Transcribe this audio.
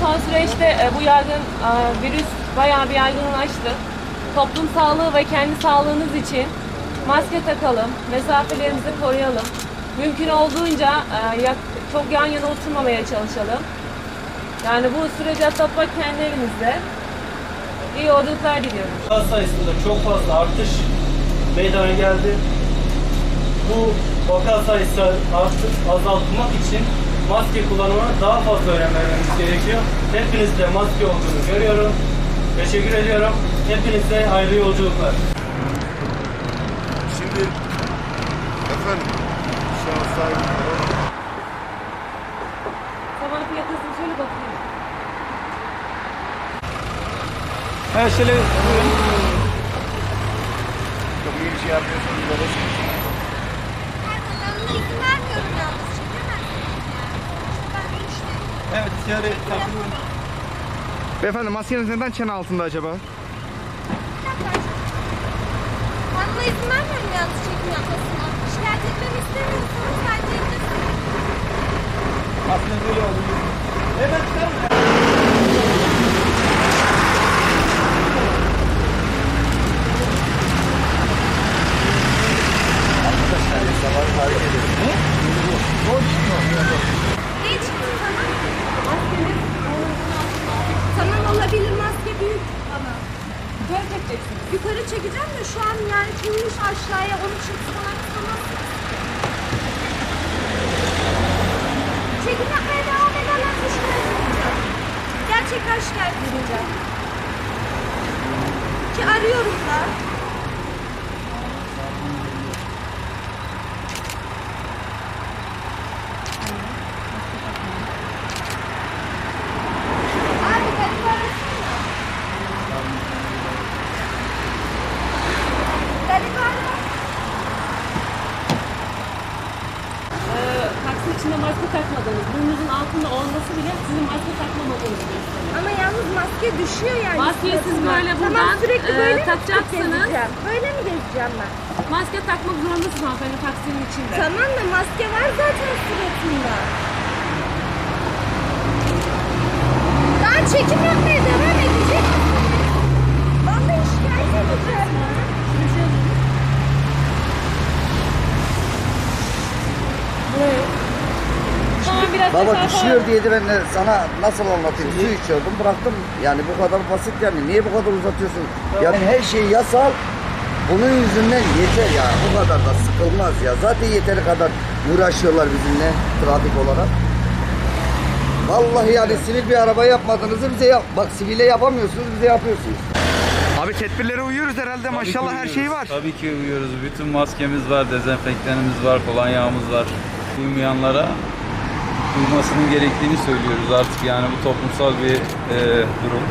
son süreçte e, bu yaygın e, virüs bayağı bir yaygınlaştı. Toplum sağlığı ve kendi sağlığınız için maske takalım, mesafelerimizi koruyalım. Mümkün olduğunca e, çok yan yana oturmamaya çalışalım. Yani bu süreci atlatmak kendi elinizde. İyi yolculuklar diliyorum. Vaka sayısında çok fazla artış meydana geldi. Bu vaka sayısı artık azaltmak için maske kullanımına daha fazla önem vermemiz gerekiyor. Hepinizde maske olduğunu görüyorum. Teşekkür ediyorum. Hepinize hayırlı yolculuklar. Şimdi efendim şu an sahibi Tamam plakasını şöyle bakayım. Şöyle çok iyi bir şey yapıyorsunuz böyle. Ben buna izin vermiyorum yalnız. Çekemezsiniz yani. İşte ben enişteyim. Şöyle takılıyorum. Beyefendi maskeniz neden çene altında acaba? Buna izin vermiyorum yalnız çekim yapmasına. Şikayet etmemi istemiyorsanız bence etmesin. Aslında böyle oluyor. Evet tamam. Ne çıktı tamam? Maskemiz Tamam olabilir maske büyük ama. Yukarı çekeceksiniz. Yukarı çekeceğim de şu an yani koymuş aşağıya onu çıksana kısamazsın. Çekim yapmaya devam ederlerse şikayet edeceğim. Gerçekten şikayet edeceğim. Ki arıyorum içinde maske takmadınız. Burnunuzun altında olması bile sizin maske takmamadığınızı gösteriyor. Ama yalnız maske düşüyor yani. Maskeyi siz böyle Tamam buradan, sürekli e, böyle mi takacaksınız. Böyle mi gezeceğim ben? Maske takmak zorundasınız hanımefendi taksinin içinde. Tamam da maske var zaten suratımda. Daha çekim yapmaya devam edecek misiniz? Vallahi şikayet edeceğim ya. Tamam biraz Baba mesafe düşüyor diye de ben de sana nasıl anlatayım? Su içiyordum bıraktım. Yani bu kadar basit yani. Niye bu kadar uzatıyorsun? Yani her şey yasal. Bunun yüzünden yeter ya. Bu kadar da sıkılmaz ya. Zaten yeteri kadar uğraşıyorlar bizimle trafik olarak. Vallahi yani sivil bir araba yapmadığınızı bize yap. Bak sivile yapamıyorsunuz bize yapıyorsunuz. Abi tedbirlere uyuyoruz herhalde maşallah her şey var. Tabii ki uyuyoruz. Bütün maskemiz var, dezenfektanımız var, kolonyamız var. Uymayanlara uymasının gerektiğini söylüyoruz artık yani bu toplumsal bir e, durum.